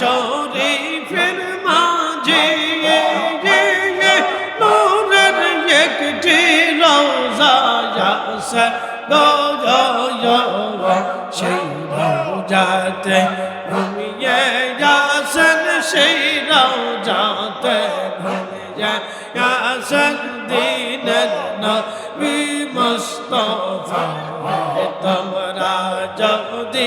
শরীফের মাঝে নূরের একটি রোজা সেই রোজাতে ঘুমিয়ে যাচ্ছেন, সেই রোজাতে ঘুমিয়ে যাচ্ছেন। দিনের নবী মুস্তফা তোমরা যদি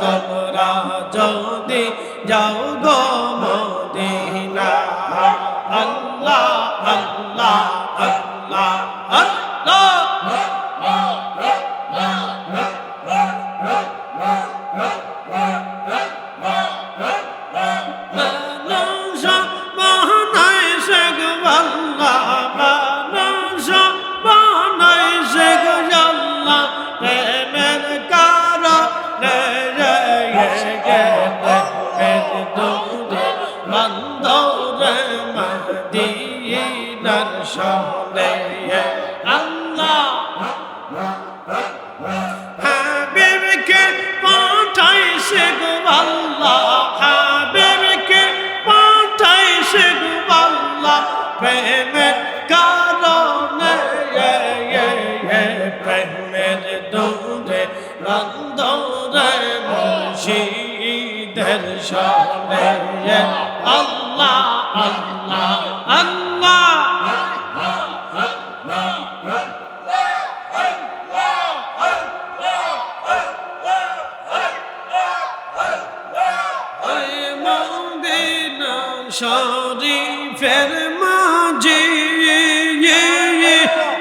তোমরা যদি যাও গো গে সনে আল্লাহ আল্লাহ আল্লাহ শরীফের মাঝে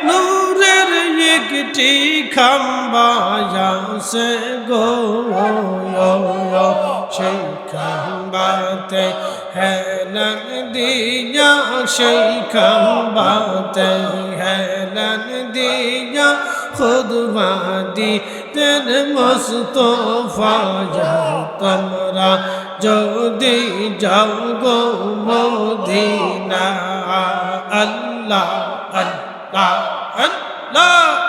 নূরের একটি খাম্বা আছে গো সেই খাম্বাতে হেলান দিয়া সেই খাম্বাতে হেলান দিয়া খুদবা দিতেন মস্তফা যাও তোমরা যদি যাও গো মদিনা, আল্লাহ আল্লাহ আল্লাহ।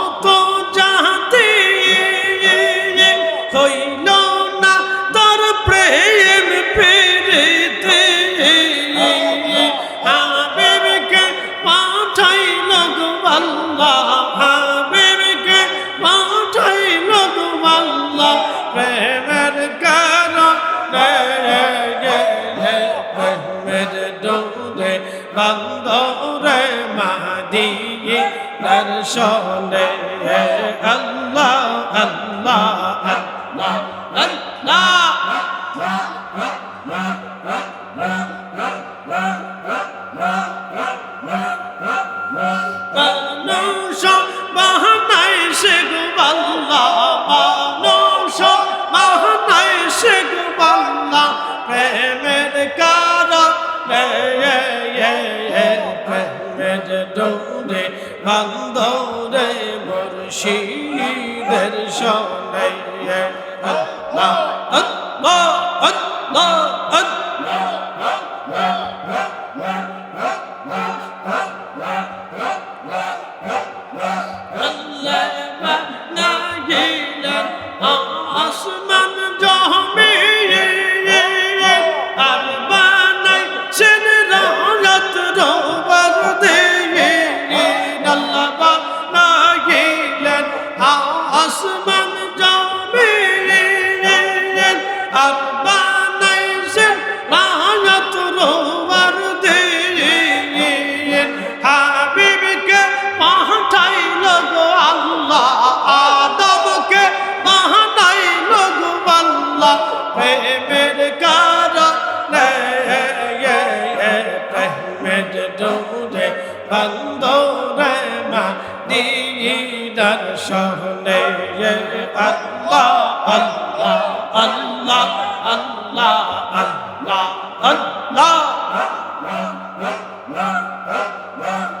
বন্দরে মাদিয়ে দর্শনে আল্লাহ আল্লাহ আল্লাহ আল্লাহ মানুষ বাহানায় সে গো আল্লাহ বান্দরে মুর্শিদের শোনাইয়ে আল্লাহ আল্লাহ আল্লাহ প্রেমের কারণে প্রেমের ডোরে বন্দরে মা দিদার সহনে আল্লাহ আল্লাহ আল্লাহ আল্লাহ আল্লাহ আল্লাহ মানুষ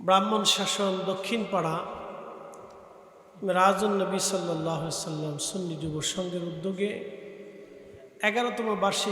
ব্রাহ্মণ শাসন দক্ষিণ পাড়া রাজন নবী সাল্লাহ সাল্লাম সুন্নি যুব সংঘের উদ্যোগে এগারোতম বার্ষিক